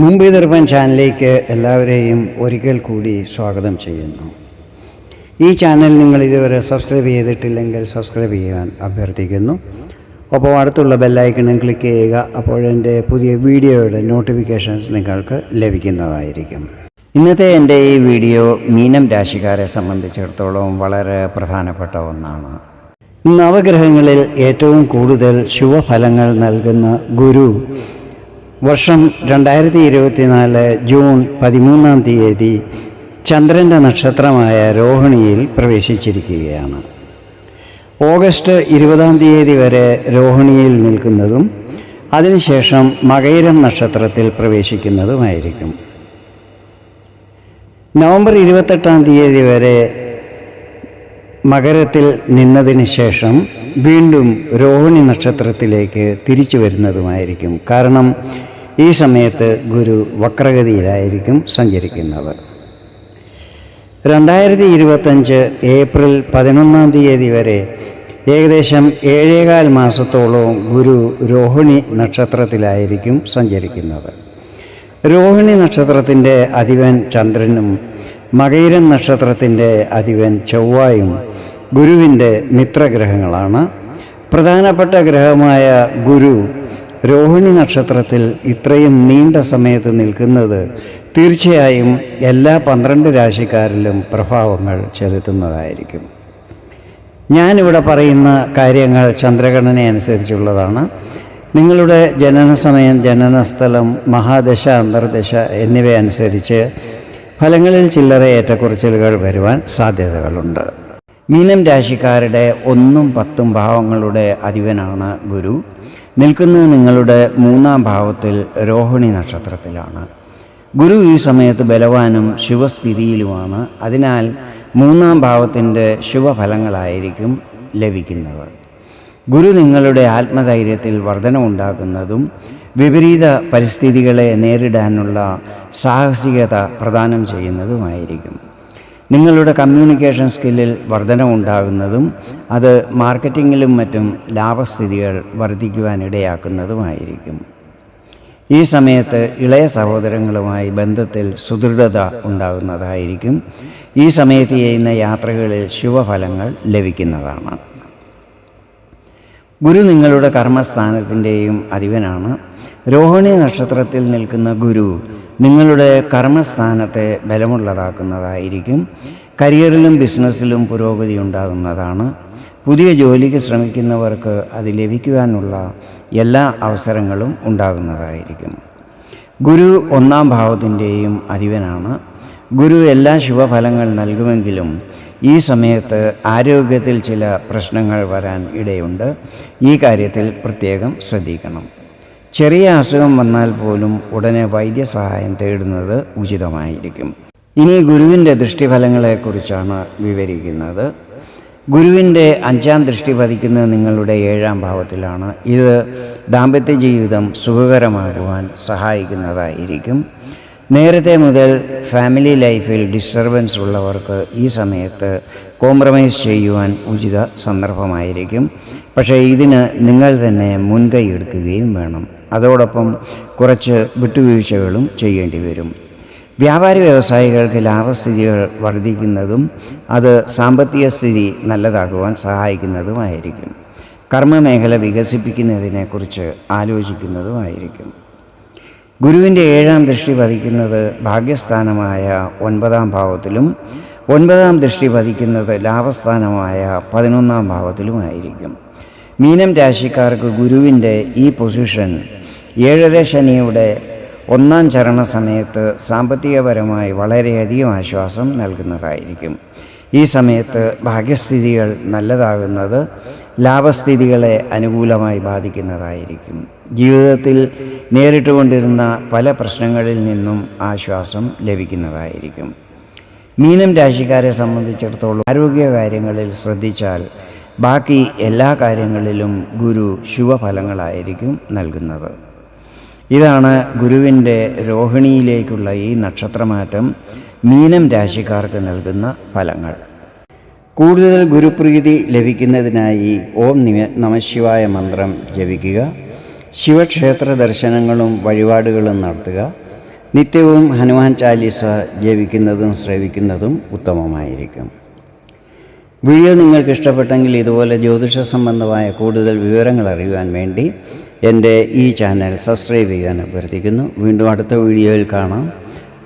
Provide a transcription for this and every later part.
മുംബൈ ദർപ്പൺ ചാനലിലേക്ക് എല്ലാവരെയും ഒരിക്കൽ കൂടി സ്വാഗതം ചെയ്യുന്നു. ഈ ചാനൽ നിങ്ങൾ ഇതുവരെ സബ്സ്ക്രൈബ് ചെയ്തിട്ടില്ലെങ്കിൽ സബ്സ്ക്രൈബ് ചെയ്യാൻ അഭ്യർത്ഥിക്കുന്നു. അപ്പോൾ അടുത്തുള്ള ബെല്ലൈക്കണും ക്ലിക്ക് ചെയ്യുക അപ്പോഴെന്റെ പുതിയ വീഡിയോയുടെ നോട്ടിഫിക്കേഷൻസ് നിങ്ങൾക്ക് ലഭിക്കുന്നതായിരിക്കും. ഇന്നത്തെ എന്റെ ഈ വീഡിയോ മീനം രാശിക്കാരെ സംബന്ധിച്ചിടത്തോളം വളരെ പ്രധാനപ്പെട്ട ഒന്നാണ്. നവഗ്രഹങ്ങളിൽ ഏറ്റവും കൂടുതൽ ശുഭഫലങ്ങൾ നൽകുന്ന ഗുരു വർഷം രണ്ടായിരത്തി ഇരുപത്തിനാല് ജൂൺ പതിമൂന്നാം തീയതി ചന്ദ്രന്റെ നക്ഷത്രമായ രോഹിണിയിൽ പ്രവേശിച്ചിരിക്കുകയാണ്. ഓഗസ്റ്റ് ഇരുപതാം തീയതി വരെ രോഹിണിയിൽ നിൽക്കുന്നതും അതിനുശേഷം മകയിരം നക്ഷത്രത്തിൽ പ്രവേശിക്കുന്നതുമായിരിക്കും. നവംബർ ഇരുപത്തെട്ടാം തീയതി വരെ മകരത്തിൽ നിന്നതിന് ശേഷം വീണ്ടും രോഹിണി നക്ഷത്രത്തിലേക്ക് തിരിച്ചു വരുന്നതുമായിരിക്കും. കാരണം ഈ സമയത്ത് ഗുരു വക്രഗതിയിലായിരിക്കും സഞ്ചരിക്കുന്നത്. രണ്ടായിരത്തി ഇരുപത്തഞ്ച് ഏപ്രിൽ പതിനൊന്നാം തീയതി വരെ ഏകദേശം ഏഴേകാൽ മാസത്തോളവും ഗുരു രോഹിണി നക്ഷത്രത്തിലായിരിക്കും സഞ്ചരിക്കുന്നത്. രോഹിണി നക്ഷത്രത്തിന്റെ അധിപൻ ചന്ദ്രനും മകൈരൻ നക്ഷത്രത്തിന്റെ അധിപൻ ചൊവ്വായും ഗുരുവിന്റെ മിത്രഗ്രഹങ്ങളാണ്. പ്രധാനപ്പെട്ട ഗ്രഹമായ ഗുരു രോഹിണി നക്ഷത്രത്തിൽ ഇത്രയും നീണ്ട സമയത്ത് നിൽക്കുന്നത് തീർച്ചയായും എല്ലാ പന്ത്രണ്ട് രാശിക്കാരിലും പ്രഭാവങ്ങൾ ചെലുത്തുന്നതായിരിക്കും. ഞാനിവിടെ പറയുന്ന കാര്യങ്ങൾ ചന്ദ്രഗണന അനുസരിച്ചുള്ളതാണ്. നിങ്ങളുടെ ജനനസമയം ജനനസ്ഥലം മഹാദശ അന്തർദശ എന്നിവയനുസരിച്ച് ഫലങ്ങളിൽ ചില്ലറ ഏറ്റക്കുറച്ചിലുകൾ വരുവാൻ സാധ്യതകളുണ്ട്. മീനം രാശിക്കാരുടെ ഒന്നും പത്തും ഭാവങ്ങളുടെ അധിപനാണ് ഗുരു. നിൽക്കുന്നത് നിങ്ങളുടെ മൂന്നാം ഭാവത്തിൽ രോഹിണി നക്ഷത്രത്തിലാണ്. ഗുരു ഈ സമയത്ത് ബലവാനും ശുഭസ്ഥിതിയിലുമാണ് അതിനാൽ മൂന്നാം ഭാവത്തിന്റെ ശുഭഫലങ്ങളായിരിക്കും ലഭിക്കുന്നത്. ഗുരു നിങ്ങളുടെ ആത്മധൈര്യത്തിൽ വർധനമുണ്ടാക്കുന്നതും വിപരീത പരിസ്ഥിതികളെ നേരിടാനുള്ള സാഹസികത പ്രദാനം ചെയ്യുന്നതുമായിരിക്കും. നിങ്ങളുടെ കമ്മ്യൂണിക്കേഷൻ സ്കില്ലിൽ വർധനമുണ്ടാകുന്നതും അത് മാർക്കറ്റിങ്ങിലും മറ്റും ലാഭസ്ഥിതികൾ വർദ്ധിക്കുവാനിടയാക്കുന്നതുമായിരിക്കും ഈ സമയത്ത് ഇളയ സഹോദരങ്ങളുമായി ബന്ധത്തിൽ സുദൃഢത ഉണ്ടാകുന്നതായിരിക്കും. ഈ സമയത്ത് ചെയ്യുന്ന യാത്രകളിൽ ശുഭഫലങ്ങൾ ലഭിക്കുന്നതാണ്. ഗുരു നിങ്ങളുടെ കർമ്മസ്ഥാനത്തിന്റെയും അധിപനാണ്. രോഹിണി നക്ഷത്രത്തിൽ നിൽക്കുന്ന ഗുരു നിങ്ങളുടെ കർമ്മസ്ഥാനത്തെ ബലമുള്ളതാക്കുന്നതായിരിക്കും. കരിയറിലും ബിസിനസ്സിലും പുരോഗതി ഉണ്ടാകുന്നതാണ്. പുതിയ ജോലിക്ക് ശ്രമിക്കുന്നവർക്ക് അത് ലഭിക്കുവാനുള്ള എല്ലാ അവസരങ്ങളും ഉണ്ടാകുന്നതായിരിക്കും. ഗുരു ഒന്നാം ഭാവത്തിന്റെയും അധിപനാണ്. ഗുരു എല്ലാ ശുഭഫലങ്ങൾ നൽകുമെങ്കിലും ഈ സമയത്ത് ആരോഗ്യത്തിൽ ചില പ്രശ്നങ്ങൾ വരാൻ ഇടയുണ്ട്. ഈ കാര്യത്തിൽ പ്രത്യേകം ശ്രദ്ധിക്കണം. ചെറിയ അസുഖം വന്നാൽ പോലും ഉടനെ വൈദ്യസഹായം തേടുന്നത് ഉചിതമായിരിക്കും. ഇനി ഗുരുവിന്റെ ദൃഷ്ടിഫലങ്ങളെക്കുറിച്ചാണ് വിവരിക്കുന്നത്. ഗുരുവിന്റെ അഞ്ചാം ദൃഷ്ടി പതിക്കുന്നത് നിങ്ങളുടെ ഏഴാം ഭാവത്തിലാണ്. ഇത് ദാമ്പത്യ ജീവിതം സുഖകരമാകുവാൻ സഹായിക്കുന്നതായിരിക്കും. നേരത്തെ മുതൽ ഫാമിലി ലൈഫിൽ ഡിസ്റ്റർബൻസ് ഉള്ളവർക്ക് ഈ സമയത്ത് കോംപ്രമൈസ് ചെയ്യുവാൻ ഉചിത സന്ദർഭമായിരിക്കും. പക്ഷേ ഇതിന് നിങ്ങൾ തന്നെ മുൻകൈ എടുക്കുകയും വേണം. അതോടൊപ്പം കുറച്ച് വിട്ടുവീഴ്ചകളും ചെയ്യേണ്ടി വരും. വ്യാപാരി വ്യവസായികൾക്ക് ലാഭസ്ഥിതികൾ വർദ്ധിക്കുന്നതും അത് സാമ്പത്തിക സ്ഥിതി നല്ലതാകുവാൻ സഹായിക്കുന്നതുമായിരിക്കും. കർമ്മമേഖല വികസിപ്പിക്കുന്നതിനെക്കുറിച്ച് ആലോചിക്കുന്നതുമായിരിക്കും. ഗുരുവിന്റെ ഏഴാം ദൃഷ്ടി പതിക്കുന്നത് ഭാഗ്യസ്ഥാനമായ ഒൻപതാം ഭാവത്തിലും ഒൻപതാം ദൃഷ്ടി പതിക്കുന്നത് ലാഭസ്ഥാനമായ പതിനൊന്നാം ഭാവത്തിലുമായിരിക്കും. മീനം രാശിക്കാർക്ക് ഗുരുവിന്റെ ഈ പൊസിഷൻ ഏഴര ശനിയുടെ ഒന്നാം ചരണ സമയത്ത് സാമ്പത്തികപരമായി വളരെയധികം ആശ്വാസം നൽകുന്നതായിരിക്കും. ഈ സമയത്ത് ഭാഗ്യസ്ഥിതികൾ നല്ലതാകുന്നത് ലാഭസ്ഥിതികളെ അനുകൂലമായി ബാധിക്കുന്നതായിരിക്കും. ജീവിതത്തിൽ നേരിട്ടുകൊണ്ടിരുന്ന പല പ്രശ്നങ്ങളിൽ നിന്നും ആശ്വാസം ലഭിക്കുന്നതായിരിക്കും. മീനം രാശിക്കാരെ സംബന്ധിച്ചിടത്തോളം ആരോഗ്യകാര്യങ്ങളിൽ ശ്രദ്ധിച്ചാൽ ബാക്കി എല്ലാ കാര്യങ്ങളിലും ഗുരു ശുഭഫലങ്ങളായിരിക്കും നൽകുന്നത്. ഇതാണ് ഗുരുവിന്റെ രോഹിണിയിലേക്കുള്ള ഈ നക്ഷത്രമാറ്റം. മീനം രാശിക്കാർക്ക് നൽകുന്ന ഫലങ്ങൾ. കൂടുതൽ ഗുരുപ്രീതി ലഭിക്കുന്നതിനായി ഓം നിമ നമശിവായ മന്ത്രം ജപിക്കുക. ശിവക്ഷേത്ര ദർശനങ്ങളും വഴിപാടുകളും നടത്തുക. നിത്യവും ഹനുമാൻ ചാലീസ ജപിക്കുന്നതും ശ്രവിക്കുന്നതും ഉത്തമമായിരിക്കും. വീഡിയോ നിങ്ങൾക്ക് ഇഷ്ടപ്പെട്ടെങ്കിൽ ഇതുപോലെ ജ്യോതിഷ സംബന്ധമായ കൂടുതൽ വിവരങ്ങൾ അറിയുവാൻ വേണ്ടി എന്റെ ഈ ചാനൽ സബ്സ്ക്രൈബ് ചെയ്യാൻ അഭ്യർത്ഥിക്കുന്നു. വീണ്ടും അടുത്ത വീഡിയോയിൽ കാണാം.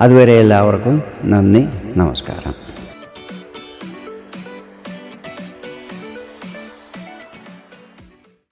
അതുവരെ എല്ലാവർക്കും നന്ദി നമസ്കാരം.